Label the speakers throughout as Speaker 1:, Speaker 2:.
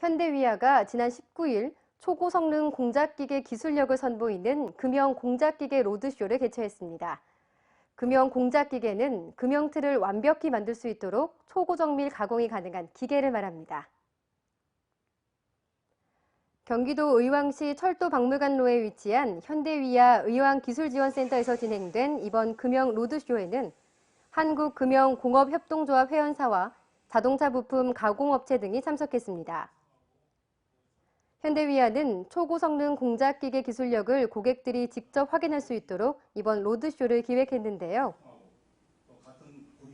Speaker 1: 현대위아가 지난 19일 초고성능 공작기계 기술력을 선보이는 금형 공작기계 로드쇼를 개최했습니다. 금형 공작기계는 금형틀을 완벽히 만들 수 있도록 초고정밀 가공이 가능한 기계를 말합니다. 경기도 의왕시 철도박물관로에 위치한 현대위아 의왕기술지원센터에서 진행된 이번 금형 로드쇼에는 한국금형공업협동조합 회원사와 자동차 부품 가공업체 등이 참석했습니다. 현대위아는 초고성능 공작기계 기술력을 고객들이 직접 확인할 수 있도록 이번 로드쇼를 기획했는데요.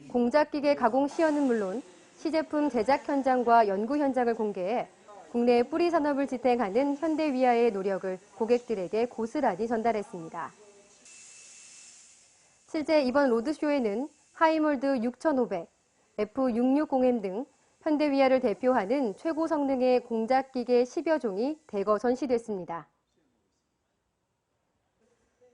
Speaker 1: 공작기계 가공 시연은 물론 시제품 제작 현장과 연구 현장을 공개해 국내 뿌리 산업을 지탱하는 현대위아의 노력을 고객들에게 고스란히 전달했습니다. 실제 이번 로드쇼에는 하이몰드 6500, F660M 등 현대위아를 대표하는 최고 성능의 공작기계 10여 종이 대거 전시됐습니다.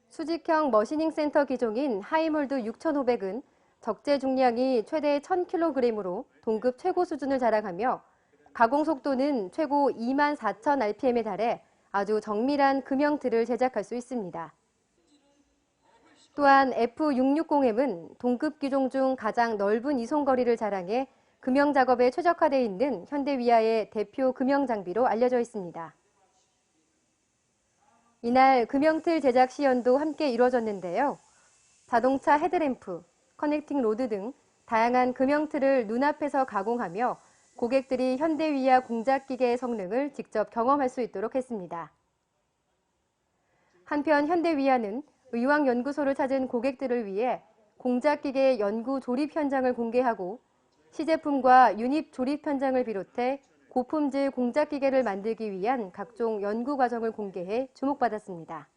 Speaker 1: 수직형 머시닝 센터 기종인 하이몰드 6500은 적재 중량이 최대 1000kg으로 동급 최고 수준을 자랑하며 가공 속도는 최고 2만 4천 rpm에 달해 아주 정밀한 금형틀을 제작할 수 있습니다. 또한 F660M은 동급 기종 중 가장 넓은 이송거리를 자랑해 금형 작업에 최적화되어 있는 현대위아의 대표 금형 장비로 알려져 있습니다. 이날 금형틀 제작 시연도 함께 이루어졌는데요. 자동차 헤드램프, 커넥팅 로드 등 다양한 금형틀을 눈앞에서 가공하며 고객들이 현대위아 공작기계의 성능을 직접 경험할 수 있도록 했습니다. 한편 현대위아는 의왕연구소를 찾은 고객들을 위해 공작기계 연구 조립 현장을 공개하고 시제품과 유닛 조립 현장을 비롯해 고품질 공작 기계를 만들기 위한 각종 연구 과정을 공개해 주목받았습니다.